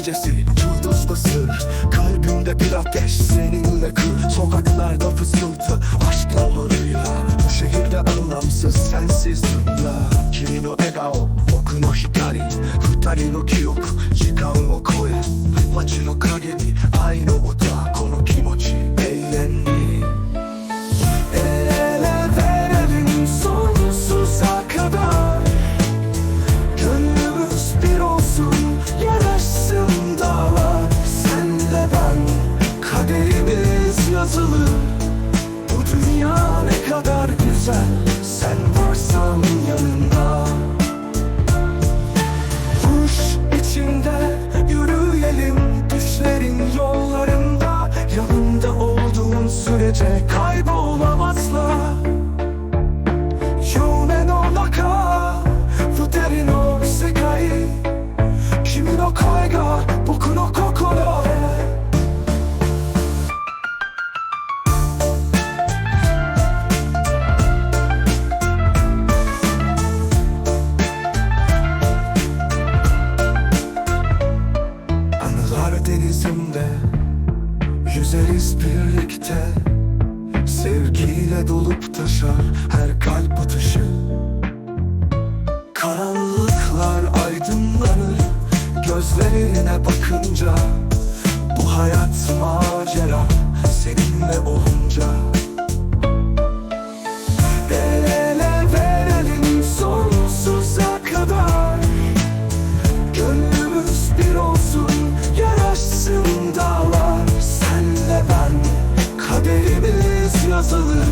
gecesi Yıldız basır Kalbimde bir ateş Seninle kır Sokaklarda fısıltı Aşkla varıyla Bu şehirde anlamsız sensiz dünya. Kimi no egao Boku no hikari Futari no kyoku Jikan o koe. Machi no kage ni Ai no ota yazılı Bu dünya ne kadar güzel. Sen varsan yanında. Kuş içinde yürüyelim. Düşlerin yollarında. Yanında olduğun sürece kaybolamazlar Anılar denizinde Yüzeriz birlikte. Sevgiyle dolup taşar her kalp atışı. Karanlıklar aydınlanır Gözlerine bakınca. Bu hayat macera Seninle olunca masalı